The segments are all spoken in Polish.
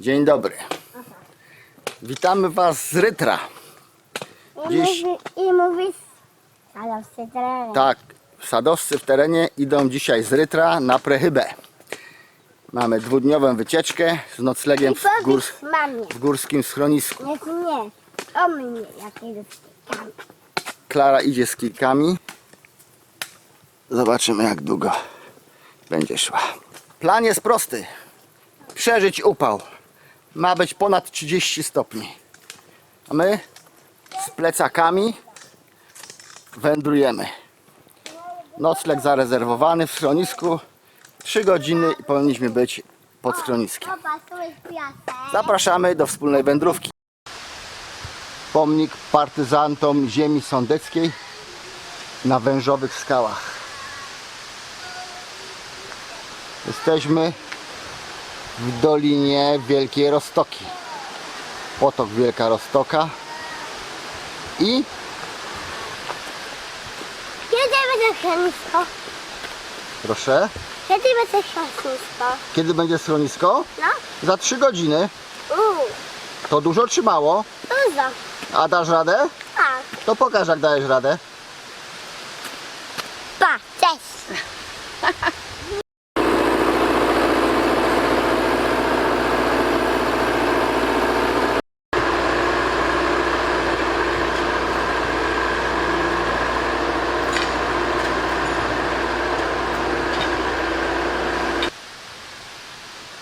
Dzień dobry. Witamy Was z Rytra. I, Dziś- mówi, i mówisz, ale w cytrenie. Tak, sadowcy w terenie idą dzisiaj z Rytra na Prechybę. Mamy dwudniową wycieczkę z noclegiem I w, gór, powiedz mamie. w górskim schronisku. Nie, nie. O mnie, jak idę z. Klara idzie z kilkami. Zobaczymy jak długo będzie szła. Plan jest prosty. Przeżyć upał. Ma być ponad 30 stopni. A my z plecakami wędrujemy. Nocleg zarezerwowany w schronisku. 3 godziny i powinniśmy być pod schroniskiem. Zapraszamy do wspólnej wędrówki. Pomnik partyzantom ziemi sądeckiej na wężowych skałach. Jesteśmy w Dolinie Wielkiej Roztoki. Potok Wielka Roztoka i Kiedy będzie schronisko? proszę, Kiedy będzie schronisko? kiedy będzie schronisko? No? Za 3 godziny. Uuu, To dużo czy mało? dużo. A dasz radę? Tak. To pokaż jak dajesz radę. Pa, cześć.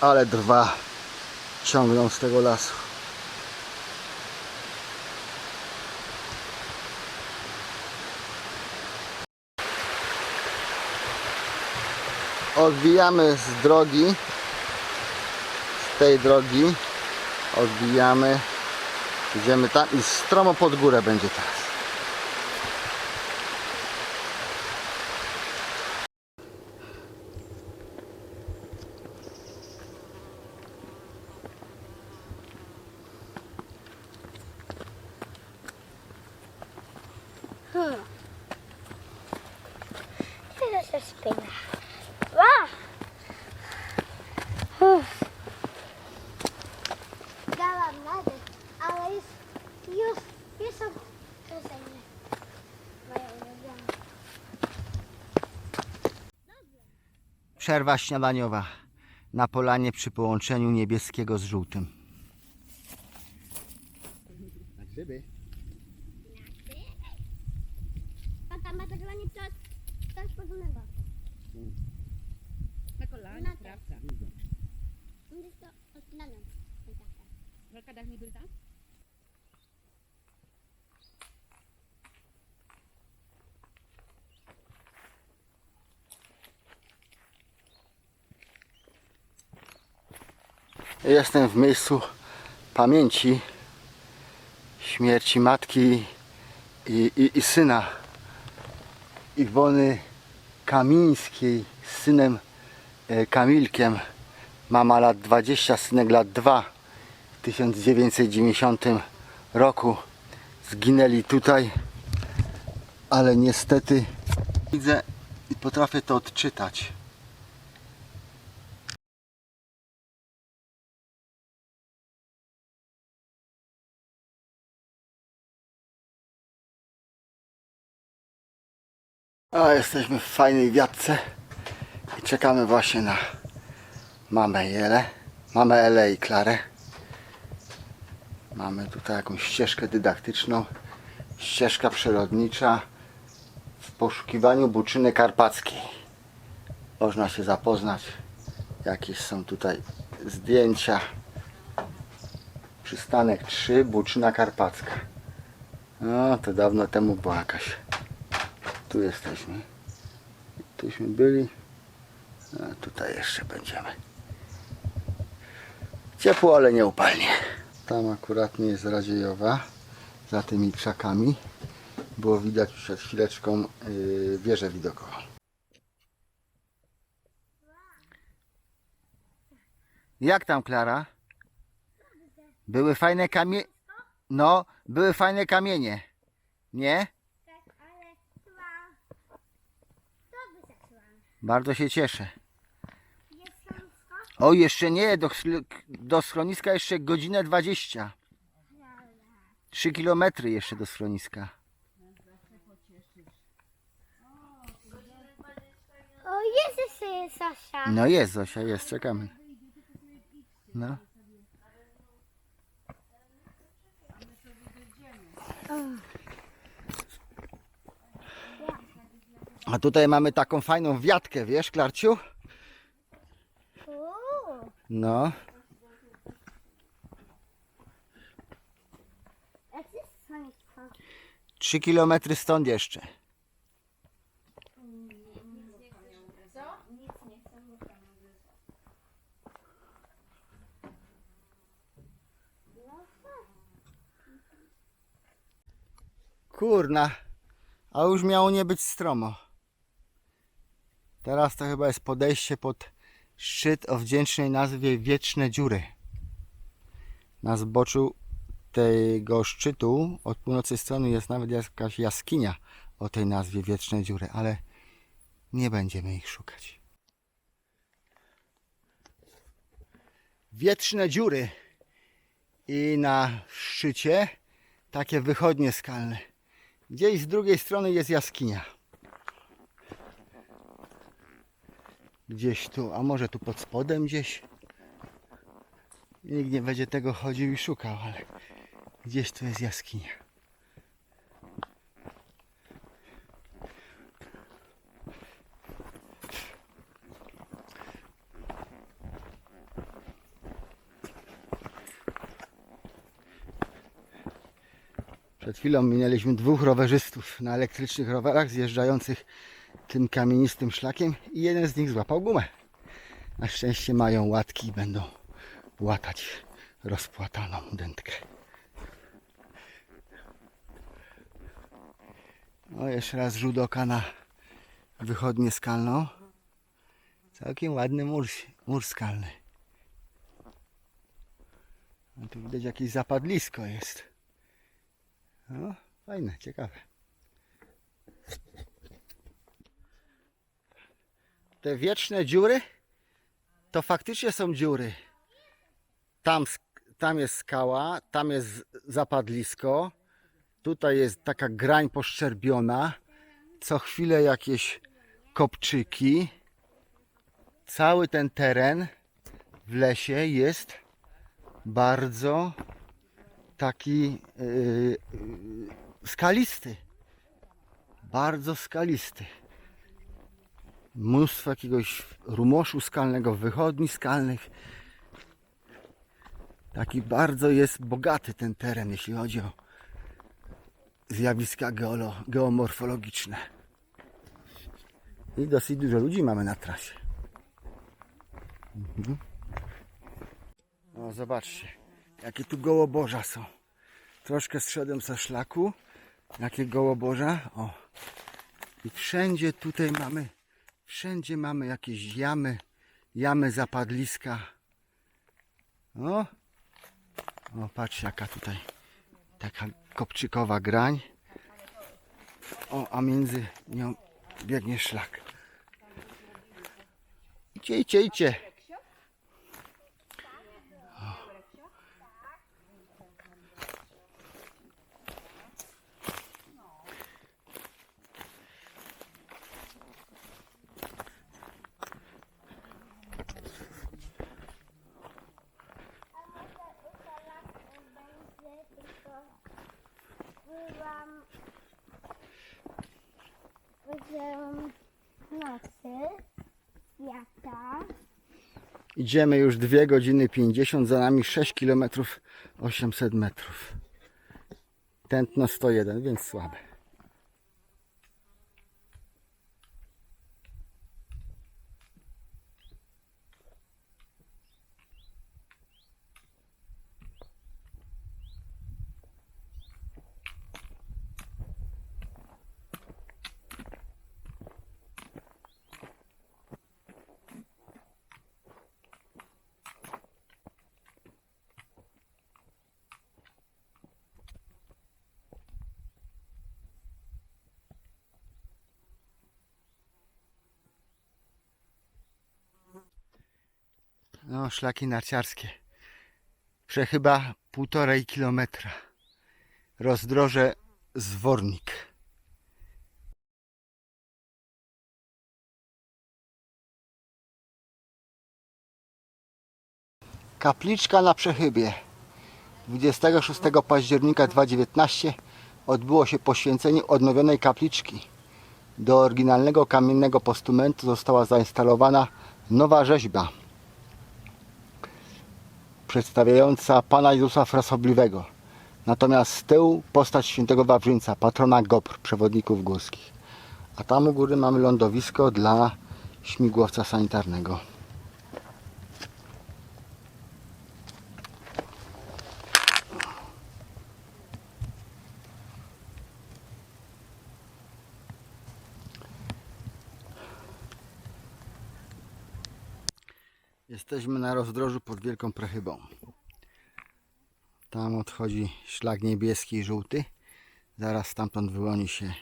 Ale drwa ciągną z tego lasu. Odbijamy z drogi, z tej drogi, odbijamy, idziemy tam i stromo pod górę będzie teraz. Tyle się spina. Ale już, już, są. Przerwa śniadaniowa na polanie przy połączeniu niebieskiego z żółtym. Na grzyby. Tata ma zagranie coś, coś podobnego. Na kolanie, Na prawda. Jest to odnalem. Dasz mi dyrta? Jestem w miejscu pamięci śmierci matki i, i, i syna Iwony Kamińskiej z synem e, Kamilkiem. Mama lat 20, synek lat 2. W 1990 roku zginęli tutaj, ale niestety widzę i potrafię to odczytać. A jesteśmy w fajnej wiatce i czekamy właśnie na mamę Jelę, mamę Elę i Klarę. Mamy tutaj jakąś ścieżkę dydaktyczną, ścieżka przyrodnicza w poszukiwaniu buczyny karpackiej. Można się zapoznać, jakieś są tutaj zdjęcia. Przystanek 3, buczyna karpacka. No, to dawno temu była jakaś tu jesteśmy. Tuśmy byli. A tutaj jeszcze będziemy. Ciepło, ale nie upalnie. Tam akurat nie jest Radziejowa. Za tymi krzakami. Było widać już przed chwileczką yy, wieżę widokową. Jak tam, Klara? Były fajne kamienie. No, były fajne kamienie. Nie? Tak. Bardzo się cieszę. O, jeszcze nie, do, do schroniska jeszcze godzinę 20. 3 kilometry jeszcze do schroniska. O, jest jeszcze jest Sosia. No jest Zosia, jest, czekamy. No. A tutaj mamy taką fajną wiatkę, wiesz, Klarciu? No. 3 kilometry stąd jeszcze. Kurna, a już miało nie być stromo. Teraz to chyba jest podejście pod szczyt o wdzięcznej nazwie Wieczne Dziury. Na zboczu tego szczytu od północnej strony jest nawet jakaś jaskinia o tej nazwie Wieczne Dziury, ale nie będziemy ich szukać. Wietrzne dziury i na szczycie takie wychodnie skalne. Gdzieś z drugiej strony jest jaskinia. Gdzieś tu, a może tu pod spodem gdzieś. Nikt nie będzie tego chodził i szukał, ale gdzieś tu jest jaskinia. Przed chwilą minęliśmy dwóch rowerzystów na elektrycznych rowerach zjeżdżających tym kamienistym szlakiem i jeden z nich złapał gumę. Na szczęście mają łatki i będą łatać rozpłataną dętkę. O, jeszcze raz rzut oka na wychodnię skalną. Całkiem ładny mur, mur skalny. A tu widać jakieś zapadlisko jest. No, fajne, ciekawe. Te wieczne dziury to faktycznie są dziury. Tam, tam jest skała, tam jest zapadlisko. Tutaj jest taka grań poszczerbiona. Co chwilę jakieś kopczyki. Cały ten teren w lesie jest bardzo taki yy, yy, skalisty. Bardzo skalisty. Mnóstwo jakiegoś rumoszu skalnego, wychodni skalnych. Taki bardzo jest bogaty ten teren, jeśli chodzi o zjawiska geolo, geomorfologiczne. I dosyć dużo ludzi mamy na trasie. Mhm. O, zobaczcie, jakie tu gołoborza są. Troszkę zszedłem ze szlaku. Jakie gołoborza. O. I wszędzie tutaj mamy, wszędzie mamy jakieś jamy, jamy zapadliska. O, o patrz jaka tutaj taka kopczykowa grań. O, a między nią biegnie szlak. Idźcie, idźcie, idźcie. Idziemy już 2 godziny 50, za nami 6 km 800 metrów. Tętno 101, więc słabe. No, szlaki narciarskie. Przechyba półtorej kilometra. Rozdroże Zwornik. Kapliczka na Przechybie. 26 października 2019 odbyło się poświęcenie odnowionej kapliczki. Do oryginalnego kamiennego postumentu została zainstalowana nowa rzeźba przedstawiająca Pana Jezusa Frasobliwego. Natomiast z tyłu postać świętego Wawrzyńca, patrona GOPR, przewodników górskich. A tam u góry mamy lądowisko dla śmigłowca sanitarnego. Jesteśmy na rozdrożu pod Wielką Prechybą. Tam odchodzi szlak niebieski i żółty. Zaraz stamtąd wyłoni się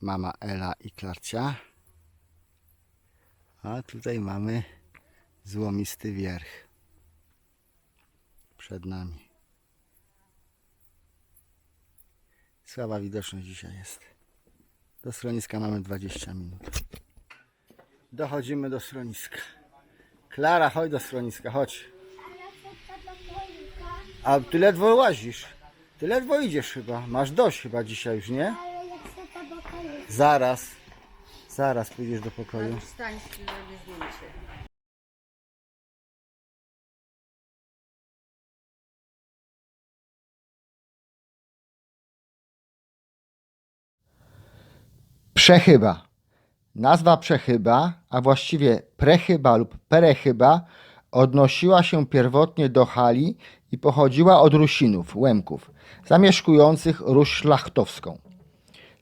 mama Ela i Klarcia. A tutaj mamy złomisty wierch. Przed nami. Słaba widoczność dzisiaj jest. Do schroniska mamy 20 minut. Dochodzimy do schroniska. Klara, chodź do schroniska, chodź. A ty ledwo łazisz. Ty ledwo idziesz chyba. Masz dość chyba dzisiaj już, nie? Zaraz. Zaraz pójdziesz do pokoju. Wstań, zrobię zdjęcie. Przechyba. Nazwa przechyba, a właściwie prechyba lub perechyba, odnosiła się pierwotnie do Hali i pochodziła od Rusinów, Łemków, zamieszkujących Ruś Szlachtowską.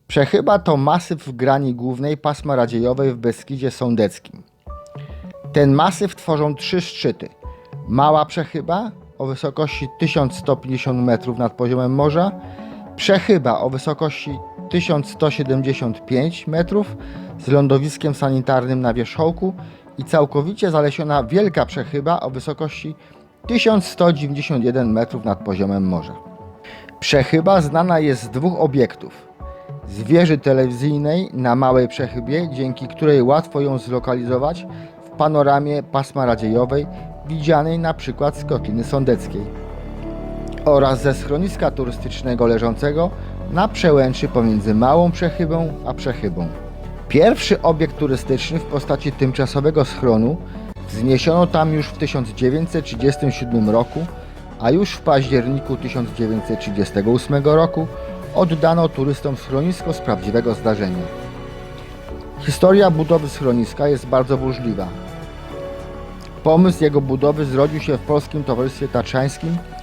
Przechyba to masyw w grani głównej pasma radziejowej w Beskidzie Sądeckim. Ten masyw tworzą trzy szczyty. Mała przechyba o wysokości 1150 metrów nad poziomem morza, przechyba o wysokości 1175 metrów z lądowiskiem sanitarnym na wierzchołku i całkowicie zalesiona wielka przechyba o wysokości 1191 metrów nad poziomem morza. Przechyba znana jest z dwóch obiektów. Z wieży telewizyjnej na małej przechybie, dzięki której łatwo ją zlokalizować w panoramie pasma radziejowej widzianej na przykład z Kotliny Sądeckiej oraz ze schroniska turystycznego leżącego na przełęczy pomiędzy Małą Przechybą a Przechybą. Pierwszy obiekt turystyczny w postaci tymczasowego schronu wzniesiono tam już w 1937 roku, a już w październiku 1938 roku oddano turystom schronisko z prawdziwego zdarzenia. Historia budowy schroniska jest bardzo burzliwa. Pomysł jego budowy zrodził się w Polskim Towarzystwie Tatrzańskim z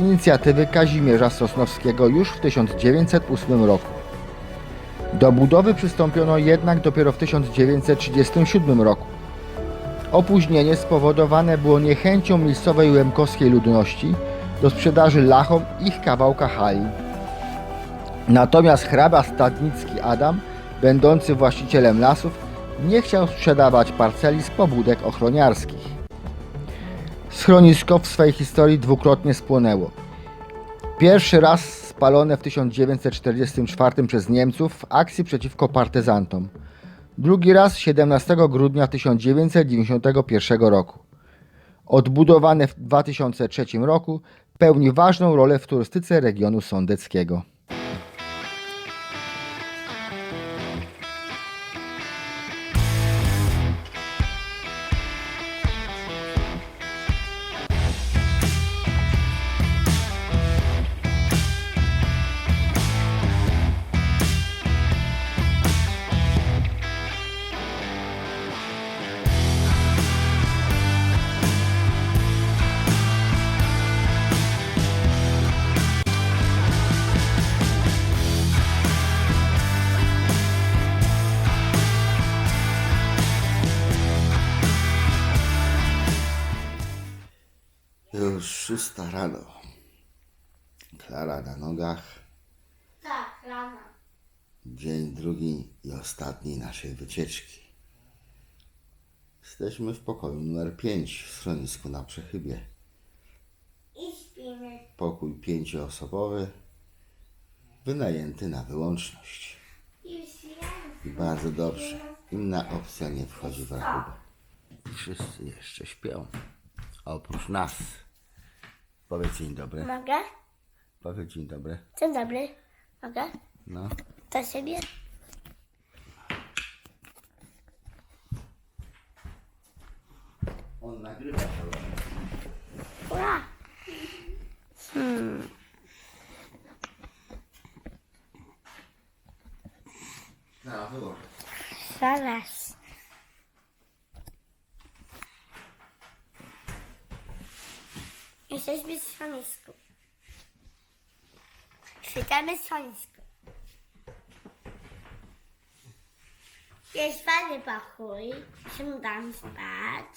inicjatywy Kazimierza Sosnowskiego już w 1908 roku. Do budowy przystąpiono jednak dopiero w 1937 roku. Opóźnienie spowodowane było niechęcią miejscowej łemkowskiej ludności do sprzedaży lachom ich kawałka hali. Natomiast hrabia Stadnicki Adam, będący właścicielem lasów, nie chciał sprzedawać parceli z pobudek ochroniarskich. Schronisko w swej historii dwukrotnie spłonęło. Pierwszy raz spalone w 1944 przez Niemców w akcji przeciwko partyzantom. Drugi raz 17 grudnia 1991 roku. Odbudowane w 2003 roku pełni ważną rolę w turystyce regionu sądeckiego. Szósta rano. Klara na nogach. Tak, rana. Dzień drugi i ostatni naszej wycieczki. Jesteśmy w pokoju numer 5 w schronisku na Przechybie. I śpimy. Pokój pięcioosobowy, wynajęty na wyłączność. I bardzo dobrze. Inna opcja nie wchodzi w rachubę. Wszyscy jeszcze śpią. Oprócz nas. Powiedz dzień dobry. Mogę? Powiedz dzień dobry. Dzień dobry. Mogę? No. To siebie? On nagrywa czas. Ura. No, wyłącz. Zaraz. Jesteśmy w schronisku. Chwytamy schronisku. Jest fajny pokój. Czemu dam spać?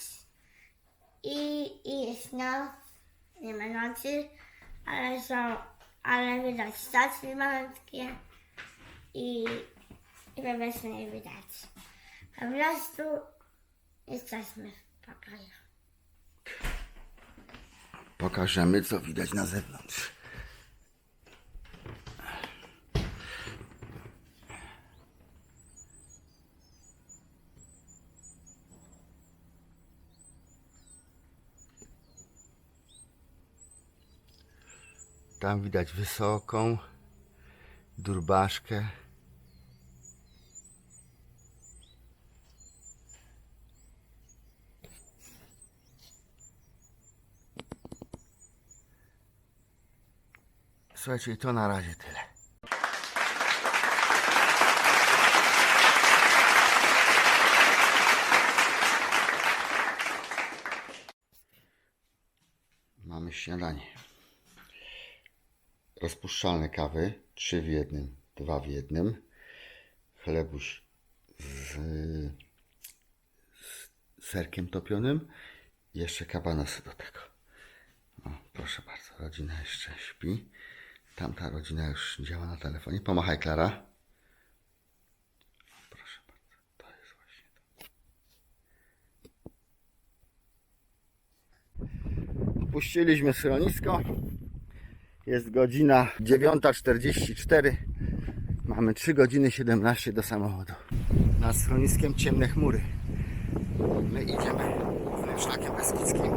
I, I jest noc. Nie ma nocy, ale są, ale widać stacje malutkie. I, i po prostu nie widać. Po prostu jesteśmy w pokoju. Pokażemy, co widać na zewnątrz. Tam widać wysoką durbaszkę. Słuchajcie, to na razie tyle. Mamy śniadanie. Rozpuszczalne kawy, trzy w jednym, dwa w jednym. Chlebuś z, z serkiem topionym. Jeszcze kabanosy do tego. O, proszę bardzo, rodzina jeszcze śpi. Tamta rodzina już działa na telefonie. Pomachaj, Klara. Proszę bardzo, to jest właśnie to. Opuściliśmy schronisko. Jest godzina 9.44. Mamy 3 godziny 17 do samochodu. Nad schroniskiem ciemne chmury. My idziemy głównym szlakiem beskidzkim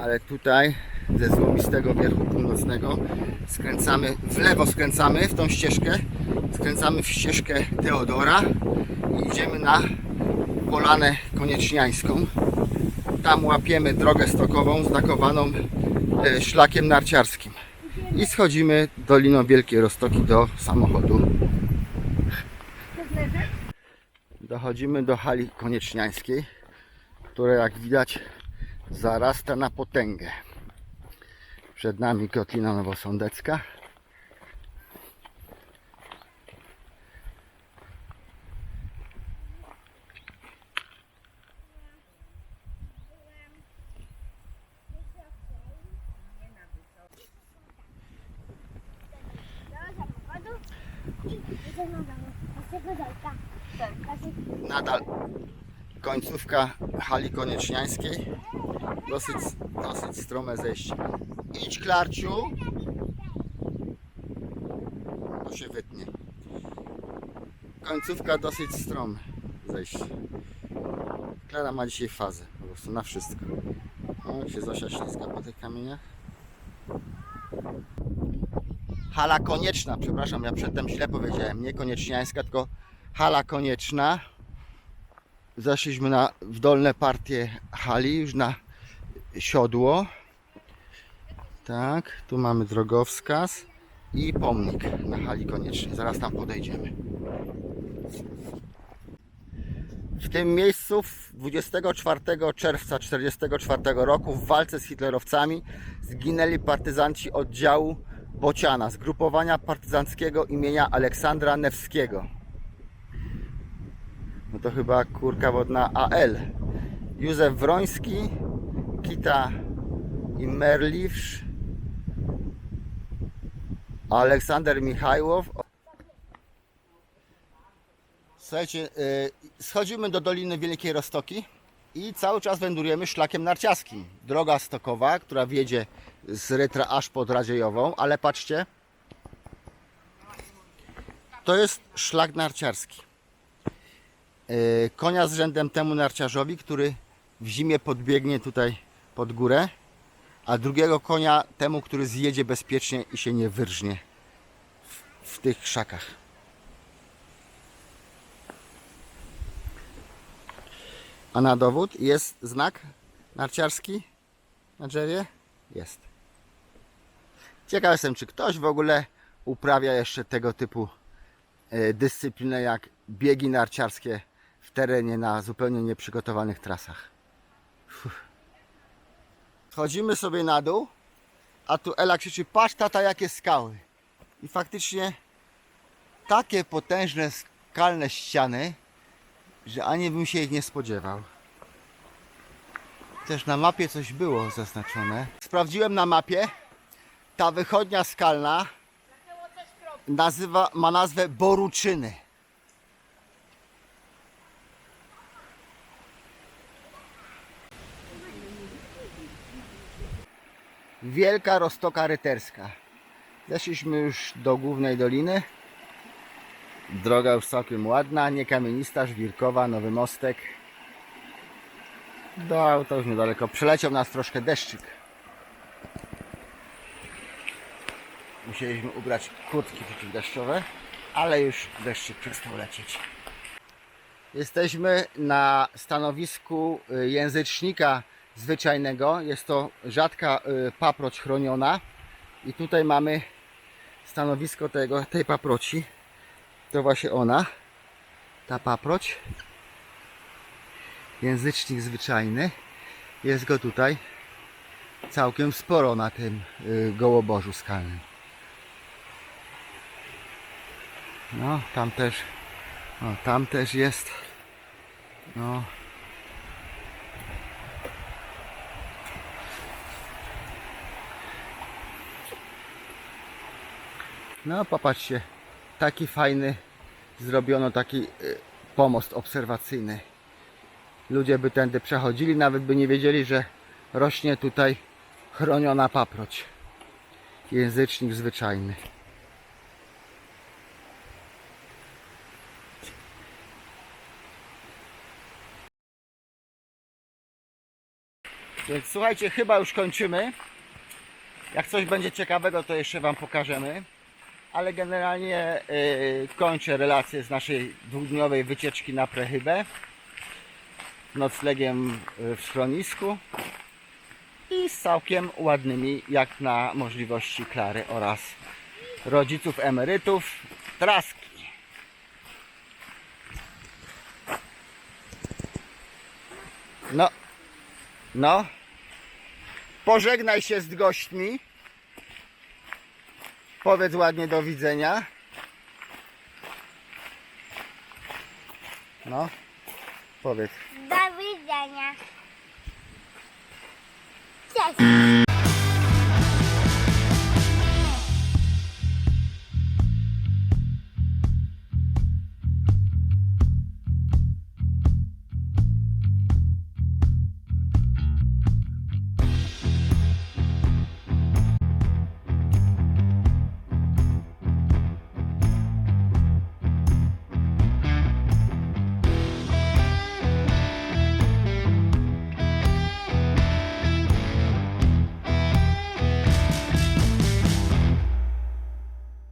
ale tutaj ze złomistego wierchu północnego skręcamy, w lewo skręcamy w tą ścieżkę, skręcamy w ścieżkę Teodora i idziemy na Polanę Konieczniańską. Tam łapiemy drogę stokową znakowaną e, szlakiem narciarskim i schodzimy Doliną Wielkiej Roztoki do samochodu. Dochodzimy do hali konieczniańskiej, która jak widać zarasta na potęgę. Przed nami Kotlina Nowosądecka. Nadal końcówka hali konieczniańskiej. Dosyć, dosyć strome zejście. Idź Klarciu. To się wytnie. Końcówka dosyć strome zejście. Klara ma dzisiaj fazę po prostu na wszystko. O, jak się Zosia ślizga po tych kamieniach. Hala konieczna, przepraszam, ja przedtem źle powiedziałem. Nie konieczniańska, tylko hala konieczna. Zeszliśmy na, w dolne partie hali, już na siodło. Tak, tu mamy drogowskaz i pomnik na hali koniecznej. Zaraz tam podejdziemy. W tym miejscu w 24 czerwca 1944 roku w walce z hitlerowcami zginęli partyzanci oddziału Bociana, zgrupowania partyzanckiego imienia Aleksandra Newskiego. No to chyba kurka wodna AL. Józef Wroński, Kita i Merliwsz, Aleksander Michajłow. Słuchajcie, y, schodzimy do Doliny Wielkiej Roztoki. I cały czas wędrujemy szlakiem narciarskim. Droga stokowa, która wiedzie z Rytra aż pod Radziejową, ale patrzcie, to jest szlak narciarski. Yy, Konia z rzędem temu narciarzowi, który w zimie podbiegnie tutaj pod górę, a drugiego konia temu, który zjedzie bezpiecznie i się nie wyrżnie w, w tych krzakach. A na dowód jest znak narciarski na drzewie? Jest. Ciekaw jestem, czy ktoś w ogóle uprawia jeszcze tego typu e, dyscyplinę jak biegi narciarskie w terenie na zupełnie nieprzygotowanych trasach. Fuh. Chodzimy sobie na dół, a tu Ela krzyczy, patrz tata jakie skały. I faktycznie takie potężne skalne ściany, że ani bym się ich nie spodziewał. Też na mapie coś było zaznaczone. Sprawdziłem na mapie. Ta wychodnia skalna nazywa, ma nazwę Boruczyny. Wielka roztoka ryterska. Zeszliśmy już do głównej doliny. Droga już całkiem ładna, nie kamienista, żwirkowa, nowy mostek. Do auta już niedaleko. Przeleciał nas troszkę deszczyk. Musieliśmy ubrać kurtki przeciwdeszczowe, ale już deszczyk przestał lecieć. Jesteśmy na stanowisku y, języcznika zwyczajnego. Jest to rzadka y, paproć chroniona. I tutaj mamy stanowisko tego, tej paproci. To właśnie ona, ta paproć. Języcznik zwyczajny. Jest go tutaj całkiem sporo na tym y, gołoborzu skalnym. No, tam też, o, tam też jest. No. No, popatrzcie, taki fajny zrobiono taki y, pomost obserwacyjny. Ludzie by tędy przechodzili, nawet by nie wiedzieli, że rośnie tutaj chroniona paproć. Języcznik zwyczajny. Słuchajcie, chyba już kończymy. Jak coś będzie ciekawego, to jeszcze Wam pokażemy. Ale generalnie yy, kończę relację z naszej dwudniowej wycieczki na Prechybę. Noclegiem yy, w schronisku. I z całkiem ładnymi, jak na możliwości Klary oraz rodziców emerytów, traski. No, no. Pożegnaj się z gośćmi. Powiedz ładnie do widzenia. No. Powiedz. Do widzenia. Cześć.